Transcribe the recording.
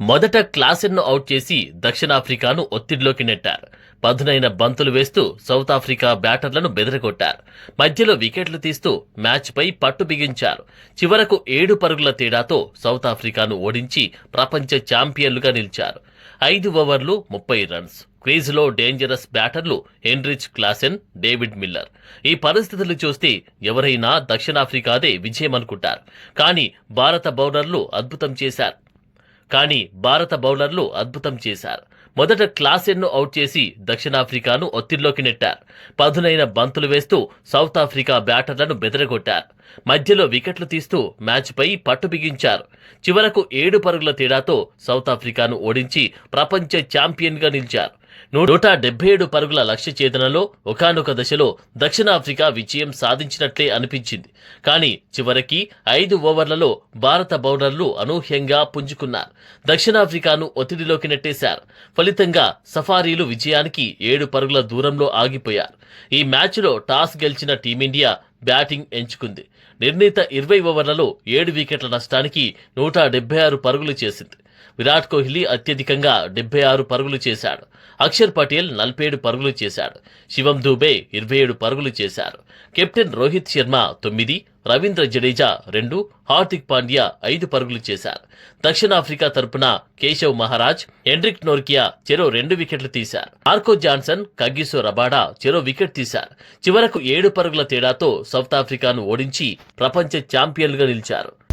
మొదట క్లాసెన్ను అవుట్ చేసి దక్షిణాఫ్రికాను ఒత్తిడిలోకి నెట్టారు. పదునైన బంతులు వేస్తూ సౌత్ ఆఫ్రికా బ్యాటర్లను బెదరగొట్టారు. మధ్యలో వికెట్లు తీస్తూ మ్యాచ్పై పట్టు బిగించారు. చివరకు ఏడు పరుగుల తేడాతో సౌత్ ఆఫ్రికాను ఓడించి ప్రపంచ ఛాంపియన్లుగా నిలిచారు. ఐదు ఓవర్లు ముప్పై రన్స్. క్రీజులో డేంజరస్ బ్యాటర్లు హెన్రిచ్ క్లాసెన్ డేవిడ్ మిల్లర్. ఈ పరిస్థితులు చూస్తే ఎవరైనా దక్షిణాఫ్రికాదే విజయం అనుకుంటారు కానీ భారత బౌలర్లు అద్భుతం చేశారు. కానీ భారత బౌలర్లు అద్భుతం చేశారు. మొదట క్లాసెన్ను అవుట్ చేసి దక్షిణాఫ్రికాను ఒత్తిడిలోకి నెట్టారు. పదునైన బంతులు వేస్తూ సౌత్ ఆఫ్రికా బ్యాటర్లను బెదరగొట్టారు. మధ్యలో వికెట్లు తీస్తూ మ్యాచ్పై పట్టు బిగించారు. చివరకు ఏడు పరుగుల తేడాతో సౌత్ ఆఫ్రికాను ఓడించి ప్రపంచ ఛాంపియన్గా నిలిచారు. నూట డెబ్బై ఏడు పరుగుల లక్ష్య ఛేదనలో ఒకానొక దశలో దక్షిణాఫ్రికా విజయం సాధించినట్లే అనిపించింది. కానీ చివరికి ఐదు ఓవర్లలో భారత బౌలర్లు అనూహ్యంగా పుంజుకున్నారు. దక్షిణాఫ్రికాను ఒత్తిడిలోకి నెట్టేశారు. ఫలితంగా సఫారీలు విజయానికి ఏడు పరుగుల దూరంలో ఆగిపోయారు. ఈ మ్యాచ్లో టాస్ గెలిచిన టీమిండియా బ్యాటింగ్ ఎంచుకుంది. నిర్ణీత ఇరవై ఓవర్లలో ఏడు వికెట్ల నష్టానికి నూట డెబ్బై ఆరు పరుగులు చేసింది. విరాట్ కోహ్లీ అత్యధికంగా డెబ్బై ఆరు పరుగులు చేశాడు. అక్షర్ పటేల్ నలభై ఏడు పరుగులు చేశాడు. శివం దూబే ఇరవై ఏడు పరుగులు చేశారు. కెప్టెన్ రోహిత్ శర్మ తొమ్మిది రవీంద్ర జడేజా రెండు హార్దిక్ పాండ్యా ఐదు పరుగులు చేశారు. దక్షిణాఫ్రికా తరపున కేశవ్ మహారాజ్ ఎండ్రిక్ నోర్కియా చెరో రెండు వికెట్లు తీశారు. మార్కో జాన్సన్ కగ్గిసో రబాడా చెరో వికెట్ తీశారు. చివరకు ఏడు పరుగుల తేడాతో సౌత్ ఆఫ్రికాను ఓడించి ప్రపంచ ఛాంపియన్లుగా నిలిచారు.